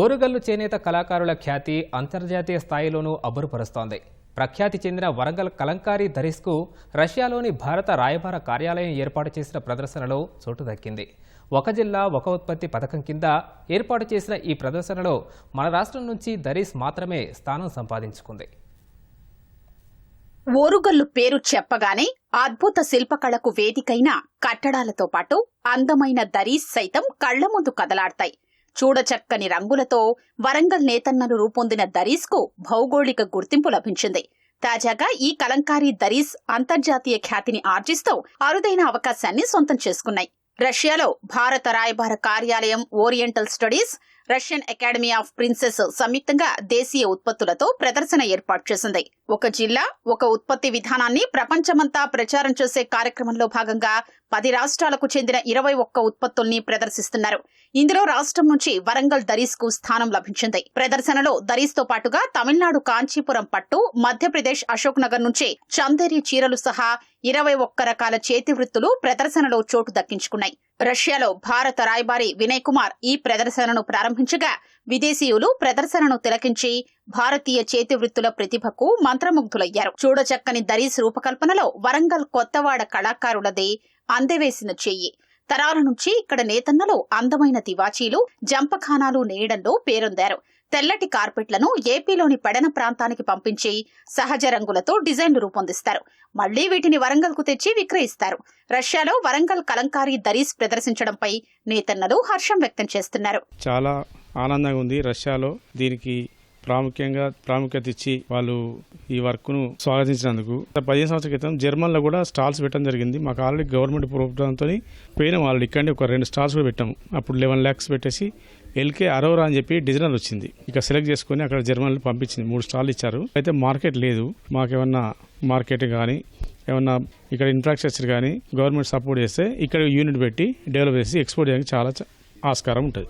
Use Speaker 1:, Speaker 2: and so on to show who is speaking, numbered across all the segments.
Speaker 1: ఓరుగల్లు చేనేత కళాకారుల ఖ్యాతి అంతర్జాతీయ స్థాయిలోనూ అబ్బురుపరుస్తోంది. ప్రఖ్యాతి చెందిన వరంగల్ కలంకారీ ధరిస్కు రష్యాలోని భారత రాయబార కార్యాలయం ఏర్పాటు చేసిన ప్రదర్శనలో చోటు దక్కింది. ఒక జిల్లా ఒక ఉత్పత్తి పథకం కింద ఏర్పాటు చేసిన ఈ ప్రదర్శనలో మన రాష్ట్రం నుంచి దరీస్ మాత్రమే స్థానం సంపాదించుకుంది.
Speaker 2: ఓరుగల్లు పేరు చెప్పగానే అద్భుత శిల్పకళకు వేదికైన కట్టడాలతో పాటు అందమైన దరీస్ సైతం కళ్ళ ముందు కదలాడతాయి. చూడచక్కని రంగులతో వరంగల్ నేతన్నలు రూపొందిన దరీస్కు భౌగోళిక గుర్తింపు లభించింది. తాజాగా ఈ కలంకారీ దరీస్ అంతర్జాతీయ ఖ్యాతిని ఆర్జిస్తూ అరుదైన అవకాశాన్ని సొంతం చేసుకున్నాయి. రష్యాలో భారత రాయబార కార్యాలయం oriental studies Russian academy of princess సంయుక్తంగా దేశీయ ఉత్పత్తులతో ప్రదర్శన ఏర్పాటు చేసింది. ఒక జిల్లా ఒక ఉత్పత్తి విధానాన్ని ప్రపంచమంతా ప్రచారం చేసే కార్యక్రమంలో భాగంగా పది రాష్ట్రాలకు చెందిన ఇరవై ఒక్క ఉత్పత్తుల్ని ప్రదర్శిస్తున్నారు. ఇందులో రాష్ట్రం నుంచి వరంగల్ దరీస్కు స్థానం లభించింది. ప్రదర్శనలో దరీస్తో పాటుగా తమిళనాడు కాంచీపురం పట్టు మధ్యప్రదేశ్ అశోక్ నగర్ నుంచి చందేరి చీరలు సహా ఇరవై ఒక్క రకాల చేతి వృత్తులు ప్రదర్శనలో చోటు దక్కించుకున్నాయి. రష్యాలో భారత రాయబారి వినయ్ కుమార్ ఈ ప్రదర్శనను ప్రారంభించగా విదేశీయులు ప్రదర్శనను తిలకించి భారతీయ చేతి వృత్తుల ప్రతిభకు మంత్రముగ్ధులయ్యారు. చూడచక్కని దరీస్ రూపకల్పనలో వరంగల్ కొత్తవాడ కళాకారులదే అందవేసిన చెయ్యి తరాల నుంచి ఇక్కడ నేతన్నలు అందమైన తివాచీలు జంపఖానాలు నేయడంలో పేరొందారు. తెల్లటి కార్పెట్లను ఏపీలోని పెడన ప్రాంతానికి పంపించి సహజ రంగులతో డిజైన్లు రూపొందిస్తారు. మళ్ళీ వీటిని వరంగల్కు తెచ్చి విక్రయిస్తారు. రష్యాలో వరంగల్ కలంకారీ దరీస్ ప్రదర్శించడంపై నేతన్నలు హర్షం వ్యక్తం చేస్తున్నారు.
Speaker 3: చాలా ఆనందంగా ఉంది రష్యాలో దీనికి ప్రాముఖ్యంగా ప్రాముఖ్యత ఇచ్చి వాళ్ళు ఈ వర్క్ను స్వాగతించినందుకు. పదిహేను సంవత్సరాల క్రితం జర్మన్లో కూడా స్టాల్స్ పెట్టడం జరిగింది. మాకు ఆల్రెడీ గవర్నమెంట్ ప్రోగ్రామ్తో పోయినాం ఆల్రెడీ ఇక్కడే ఒక రెండు స్టాల్స్ కూడా పెట్టాము. అప్పుడు లెవెన్ ల్యాక్స్ పెట్టేసి ఎల్కే అరోరా అని చెప్పి డిజైనర్ వచ్చింది. ఇక సెలెక్ట్ చేసుకుని అక్కడ జర్మన్లో పంపించింది. మూడు స్టాల్ ఇచ్చారు. అయితే మార్కెట్ లేదు. మాకేమన్నా మార్కెట్ కానీ ఏమన్నా ఇక్కడ ఇన్ఫ్రాస్ట్రక్చర్ కానీ గవర్నమెంట్ సపోర్ట్ చేస్తే ఇక్కడ యూనిట్ పెట్టి డెవలప్ చేసి ఎక్స్పోర్ట్ చేయడానికి చాలా ఆస్కారం ఉంటుంది.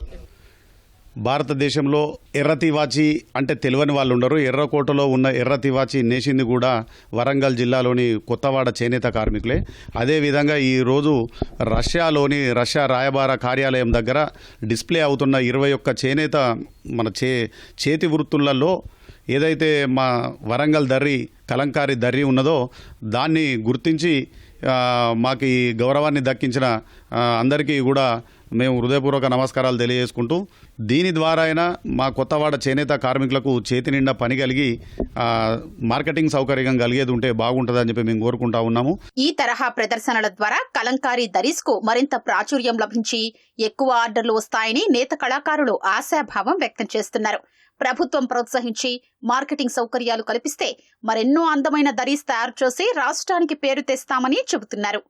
Speaker 4: భారతదేశంలో ఎర్ర తివాచి అంటే తెలియని వాళ్ళు ఉండరు. ఎర్రకోటలో ఉన్న ఎర్ర తివాచి నేసింది కూడా వరంగల్ జిల్లాలోని కొత్తవాడ చేనేత కార్మికులే. అదేవిధంగా ఈరోజు రష్యాలోని రష్యా రాయబార కార్యాలయం దగ్గర డిస్ప్లే అవుతున్న ఇరవై ఒక్క చేనేత మన చే చేతి వృత్తులలో ఏదైతే మా వరంగల్ దర్రి కలంకారీ దర్రి ఉన్నదో దాన్ని గుర్తించి మాకు ఈ గౌరవాన్ని దక్కించిన అందరికీ కూడా మేము హృదయపూర్వక నమస్కారాలు తెలియజేసుకుంటూ దీని ద్వారా అయినా మా కొత్తవాడ చేనేత కార్మికులకు చేతి నిండా పని కలిగి మార్కెటింగ్ సౌకర్యం కలిగేది ఉంటే బాగుంటుందని చెప్పి మేము కోరుకుంటా ఉన్నాము.
Speaker 2: ఈ తరహా ప్రదర్శనల ద్వారా కలంకారీ దరీస్కు మరింత ప్రాచుర్యం లభించి ఎక్కువ ఆర్డర్లు వస్తాయని నేత కళాకారులు ఆశాభావం వ్యక్తం చేస్తున్నారు. ప్రభుత్వం ప్రోత్సహించి మార్కెటింగ్ సౌకర్యాలు కల్పిస్తే మరెన్నో అందమైన దరీస్ తయారు చేసి రాష్ట్రానికి పేరు తెస్తామని చెబుతున్నారు.